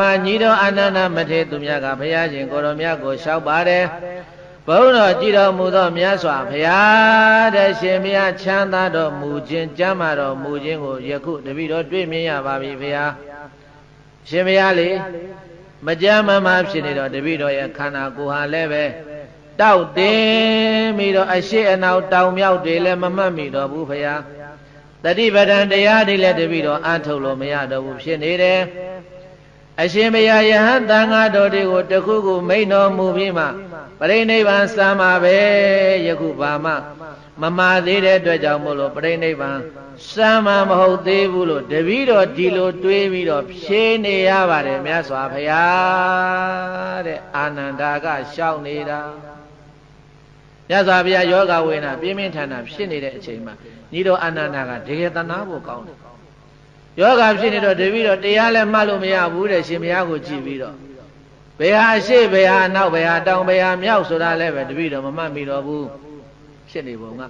မှာညီတော်အာနန္ဒမထေရသူမြတ်ကဘုရားရှင်ကိုရောမြတ်ကိုလျှောက်ပါတယ်ဘုန်းတော်ကြည်တော်မူသောမြတ်စွာဘုရားတဲ့ရှင်ဘုရားချမ်းသာတော်မူခြင်းကြမ်းမာတော်မူခြင်းကိုယခုတပည့်တော်တွေ့မြင်ရပါပြီဘုရားရှင်ဘုရားလေမကြမ်းမမှဖြစ်နေတော့တပည့်တော်ရဲ့ခန္ဓာကိုယ်ဟာလည်းပဲတောက်တင်ပြီးတော့အရှိအနောက်တောင်မြောက်တွေလည်းမမှတ်မိတော့ဘူးဘုရားတတိပဒံတရားတွေလည်းတပည့်တော်အထုတ်လို့မရတော့ဘူးဖြစ်နေတယ် အရှင်ဘုရားယဟန်တန်ဃာတော်တွေကိုတခုခုမိန်တော်မူပြီးမှပရိနိဗ္ဗာန်စံမှာပဲယခုဘာမှမမာသေးတဲ့အတွက်ကြောင့်မို့လို့ပရိနိဗ္ဗာန်စံမှာမဟုတ်သေးဘူးလို့တပည့်တော်ဒီလိုတွေးပြီးတော့ဖြေနေရပါတယ်မြတ်စွာဘုရားတဲ့အာနန္ဒာကရှောက်နေတာမြတ်စွာဘုရားယောဂဝေနာပြင်းပြင်းထန်ထန်ဖြစ်နေတဲ့အချိန်မှာညီတော်အာနန္ဒာကတကယ်တနာဖို့ကောင်းတယ် ယောဂဖြစ်နေတော့တပည့်တော်တရားလည်းမှတ်လို့မရဘူးတဲ့ရှင်ဘုရားကိုကြည့်ပြီးတော့ဘယ်ဟာရှေ့ဘယ်ဟာနောက်ဘယ်ဟာတောင်ဘယ်ဟာမြောက်ဆိုတာလည်းပဲတပည့်တော်မမှတ်မိတော့ဘူးဖြစ်နေပုံက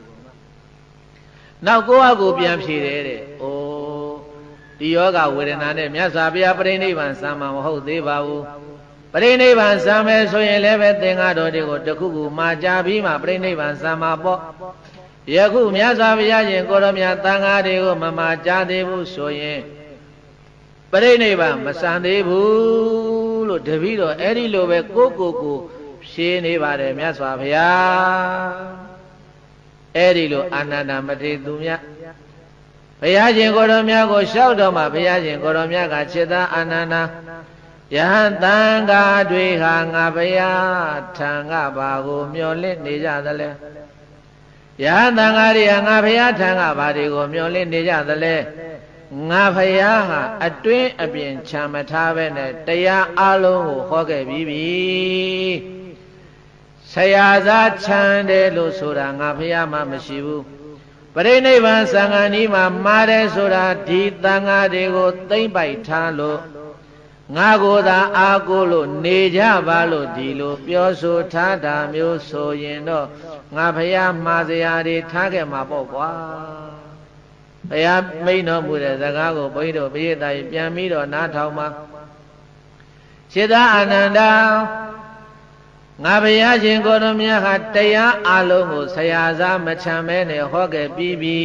နောက်ကိုယ့်အကူပြန်ဖြေတယ်တဲ့။အိုးဒီယောဂဝေဒနာနဲ့မြတ်စွာဘုရားပြိဋိဘံစံမှာမဟုတ်သေးပါဘူး။ပြိဋိဘံစံမယ်ဆိုရင်လည်းပဲသင်္ဃတော်တွေကိုတခုခုမှာကြပြီးမှပြိဋိဘံစံမှာပေါ့။ ယခုမြတ်စွာဘုရားရှင်ကိုရောမြတ်သံဃာတွေကိုမမှာကြသေးဘူးဆိုရင်ပြိဋိဘံမစံသေးဘူးလို့တပည့်တော်အဲ့ဒီလိုပဲကိုကိုကိုဖြေနေပါတယ်မြတ်စွာဘုရားအဲ့ဒီလိုအာနန္ဒမထေသူမြတ်ဘုရားရှင်ကိုတော်မြတ်ကိုလျှောက်တော့မှဘုရားရှင်ကိုတော်မြတ်ကจิตာအာနန္ဒယဟန်တန်ဃာတွေဟာငါဘုရားထံကဘာကိုမျောလင့်နေကြသလဲ ယဟန်တန်ဃာတွေဟာငါဘုရားထံကဘာတွေကိုမျောလင့်နေကြသလဲငါဖယားဟာအတွင်းအပြင်ခြံမထားပဲနဲ့တရားအလုံးကိုဟောခဲ့ပြီးပြီဆရာသားခြံတယ်လို့ဆိုတာငါဖះမှမရှိဘူးပရိနိဗ္ဗာန်သံဃာနီးမှာမာတယ်ဆိုတာဒီသံဃာတွေကိုသိမ့်ပိုက်ထားလို့ ငါကိုယ်သာအာကိုလို့နေကြပါလို့ဒီလိုပြောဆိုထားတာမျိုးဆိုရင်တော့ငါဖះမှာစရာတွေထားခဲ့မှာပေါ့ကွာဘုရားမိန်တော်မူတဲ့စကားကိုဘုန်းကြီးတို့ပိဋကပြန်ပြီးတော့နားထောင်ပါစေတအာနန္ဒာငါဘုရားရှင်ကိုရမြတ်ဟာတရားအလုံးကိုဆရာစားမချမ်းမဲနဲ့ဟောခဲ့ပြီးပြီ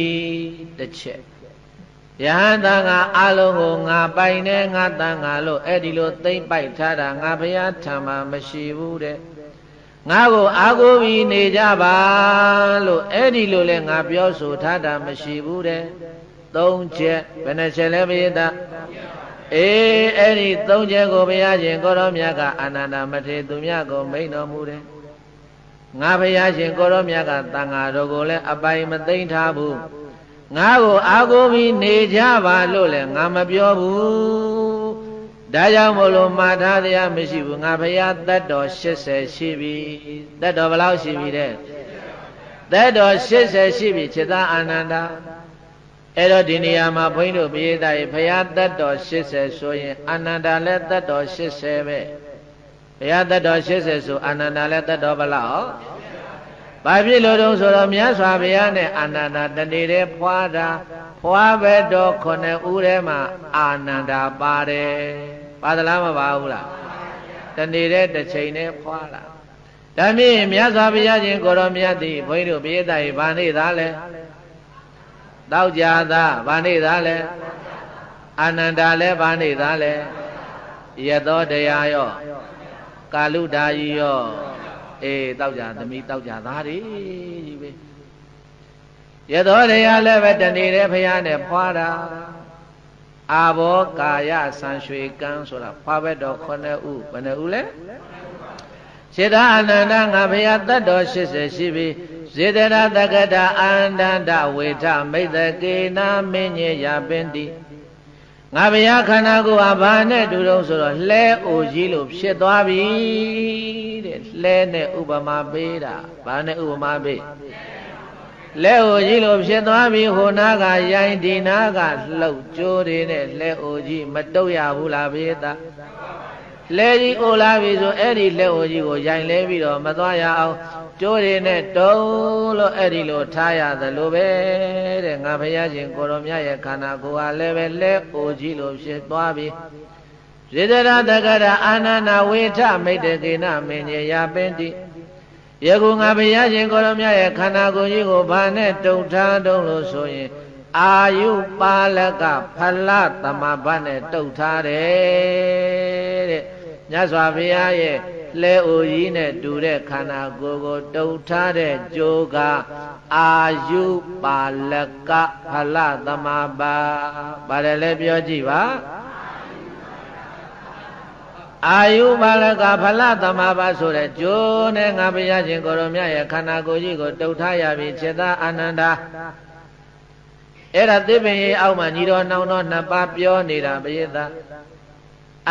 တစ်ချက် ယဟန်သားကအလုံးကိုငါပိုင်နေငါတန်ငါလို့အဲ့ဒီလိုသိမ့်ပိုက်ထားတာငါဘုရားထံမှာမရှိဘူးတဲ့ငါကိုအာကိုပြီးနေကြပါလို့အဲ့ဒီလိုလဲငါပြောဆိုထားတာမရှိဘူးတဲ့သုံးချက်ဘယ်နှချက်လဲပိယတာအေးအဲ့ဒီသုံးချက်ကိုဘုရားရှင်ကိုရောမြတ်ကအာနန္ဒမထေသူမြတ်ကိုမိန်တော်မူတယ်ငါဘုရားရှင်ကိုရောမြတ်ကတန်ဃာတော်ကိုလည်းအပိုင်မသိမ့်ထားဘူး ငါကိုအာကိုပြီးနေကြပါလို့လည်းငါမပြောဘူးဒါကြောင့်မို့လို့မှားထားတရားမရှိဘူးငါဘုရားတတ်တော်80ရှိပြီတတ်တော်ဘယ်လောက်ရှိပြီတဲ့တတ်တော်80ရှိပြီခြေသားအာနန္ဒာအဲ့တော့ဒီနေရာမှာဘုန်းကြီးတို့ပိဋကရေဘုရားတတ်တော်80ဆိုရင်အာနန္ဒာလည်းတတ်တော်80ပဲဘုရားတတ်တော်80ဆိုအာနန္ဒာလည်းတတ်တော်ဘလောက် ဘာဖြစ်လို့တုံးဆိုတော့မြတ်စွာဘုရားနဲ့အာနန္ဒာတဏီတဲ့ဖွာတာဖွာဘက်တော်ခုနှစ်ဦးထဲမှာအာနန္ဒာပါတယ်ပါသလားမပါဘူးလားတဏီတဲ့တစ်ချိန်နဲ့ဖွာလာဒါမြင့်မြတ်စွာဘုရားရှင်ကိုရောမြတ်သည်ဘုန်းကြီးတို့ပိဋကရေဘာနေသားလဲတောက်ကြသာဗာနေသားလဲအာနန္ဒာလဲဗာနေသားလဲယသောတရားရောကာလုဓာကြီးရော အေးတောက်ကြသမီးတောက်ကြသားတွေကြီးပဲယသောတရားလည်းပဲတနေတဲ့ဖရာနဲ့ဖွာတာအာဘောကာယဆံရွှေကံဆိုတာဖွာဘက်တော်9ဦးဘယ်နှဦးလဲစေတအာနန္ဒငါဘုရားတတ်တော်80ရှိပြီဇေတရတက္ကတာအန္တန္တဝေထမိတ်တကေနာမင်းညေယပင်တိ ငါဘုရားခန္ဓာကိုယ်ဟာဘာနဲ့တူတော့ဆိုတော့လှဲအိုကြီးလို့ဖြစ်သွားပြီတဲ့လှဲနဲ့ဥပမာပေးတာဘာနဲ့ဥပမာပေးလဲအိုကြီးလို့ဖြစ်သွားပြီဟိုနာကရိုင်းဒီနာကလှုပ်ကြိုးတွေနဲ့လဲအိုကြီးမတုတ်ရဘူးလားဘေးသားလဲကြီးအိုလာပြီဆိုအဲ့ဒီလက်အိုကြီးကိုရိုင်လဲပြီးတော့မသွားရအောင် ကျိုးတွေနဲ့တုံးလို့အဲ့ဒီလိုထားရသလိုပဲတဲ့ငါဘုရားရှင်ကိုရောမြတ်ရဲ့ခန္ဓာကိုယ်ဟာလည်းပဲလက်အိုကြီးလို့ဖြစ်သွားပြီဇေဒရတကရအာနန္ဒဝေထမိတ်တကေနမင်းကြီးယာပင်တိယခုငါဘုရားရှင်ကိုရမြရဲ့ခန္ဓာကိုယ်ကြီးကိုဘာနဲ့တုံထားတုံးလို့ဆိုရင်အာယုပါလကဖလသမဘတ်နဲ့တုတ်ထားတယ်တဲ့မြတ်စွာဘုရားရဲ့ လဲအိုကြီးနဲ့တူတဲ့ခန္ဓာကိုယ်ကိုတုတ်ထားတဲ့ကြိုးကအာယုပါလကဖလသမဘတ်ပါတယ်လဲပြောကြည့်ပါအာယုပါလကဖလသမဘာဆိုတဲ့ကျိုးနဲ့ငါဘုရားရှင်ကိုရောမြတ်ရဲ့ခန္ဓာကိုယ်ကြီးကိုတုတ်ထားရပြီစေတအာနန္ဒာအဲ့ဒါသစ်ပင်ကြီးအောက်မှာညီတော်နှောင်းတော်နှစ်ပါးပြောနေတာပရိသတ်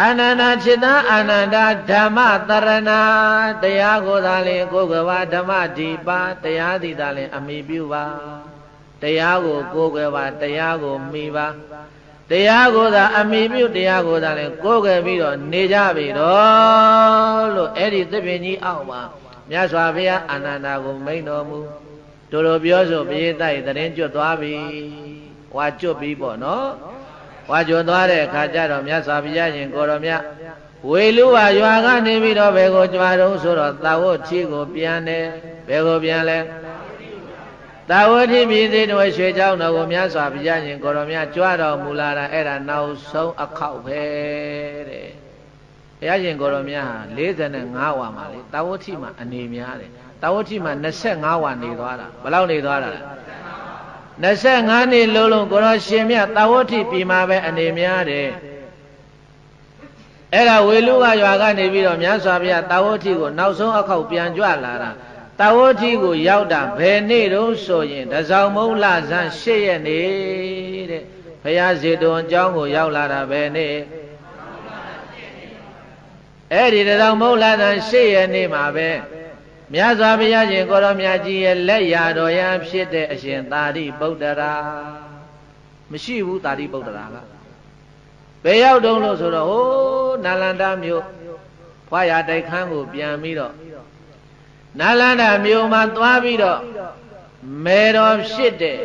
အာနန္ဒာจิตာအာနန္ဒာဓမ္မတရဏတရားကိုသာလင်ကိုယ်ကဘာဓမ္မဒီပါတရားသည်သာလင်အမိပြုပါတရားကိုကိုယ်ကဘာတရားကိုမိပါတရားကိုသာအမိပြုတရားကိုသာလည်းကိုးကွယ်ပြီးတော့နေကြပြီတော့လို့အဲ့ဒီသစ်ပင်ကြီးအောက်မှာမြတ်စွာဘုရားအာနန္ဒာကိုမိန်တော်မူတို့လိုပြောဆိုပရိသတ်ရဲ့တရင်ကျွတ်သွားပြီဝါကျွတ်ပြီပေါ့နော် ဝါကျွတ်သွားတဲ့အခါကျတော့မြတ်စွာဘုရားရှင်ကိုတော်မြတ်ဝေလူဝရွာကနေပြီးတော့ဘယ်ကိုကြွားတော့ဆိုတော့သာဝတ်ချီကိုပြန်တယ်ဘယ်ကိုပြန်လဲသာဝတိပြည်သေးတော်ရွှေเจ้าတော်ကိုမြတ်စွာဘုရားရှင်ကိုရောမြတ်ကြွတော်မူလာတာအဲ့ဒါနောက်ဆုံးအခောက်ပဲတဲ့ဘုရားရှင်ကိုရောမြတ်ဟာ45ဝါမှာလေသာဝတိမှာအနေများတယ်သာဝတိမှာ25ဝါနေသွားတာဘယ်လောက်နေသွားတာလဲ 25နှစ်လုံးလုံးကိုရောရှင်မြတ်သာဝတိပြည်မှာပဲအနေများတယ်အဲ့ဒါဝေလူကရွာကနေပြီးတော့မြတ်စွာဘုရားတာဝတိကိုနောက်ဆုံးအခောက်ပြန်ကြွလာတာတာဝတိကိုရောက်တာဘယ်နေ့တုန်းဆိုရင်တစောင်းမုံလဇန်၈ရက်နေ့တဲ့ဘုရားဇေတုံအကြောင်းကိုရောက်လာတာဘယ်နေ့အဲ့ဒီတစောင်းမုံလဇန်၈ရက်နေ့မှာပဲ မြတ်စွာဘုရားရှင်ကိုရောမြတ်ကြီးရဲ့လက်ရာတော်ရန်ဖြစ်တဲ့အရှင်သာရိပုတ္တရာမရှိဘူးသာရိပုတ္တရာကဘယ်ရောက်တုန်းလို့ဆိုတော့ဟိုးနာလန္ဒမြို့ဖွာရတိုက်ခန်းကိုပြန်ပြီးတော့နာလန္ဒမြို့မှာသွားပြီးတော့မေတော်ဖြစ်တဲ့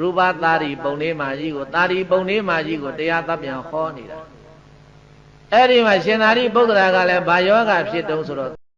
ရူပသာရီပုံလေးမာကြီးကိုသာရီပုံလေးမာကြီးကိုတရားသပြန်ဟောနေတာအဲ့ဒီမှာရှင်သာရိပုတ္တရာကလည်းဘာယောဂဖြစ်တုံးဆိုတော့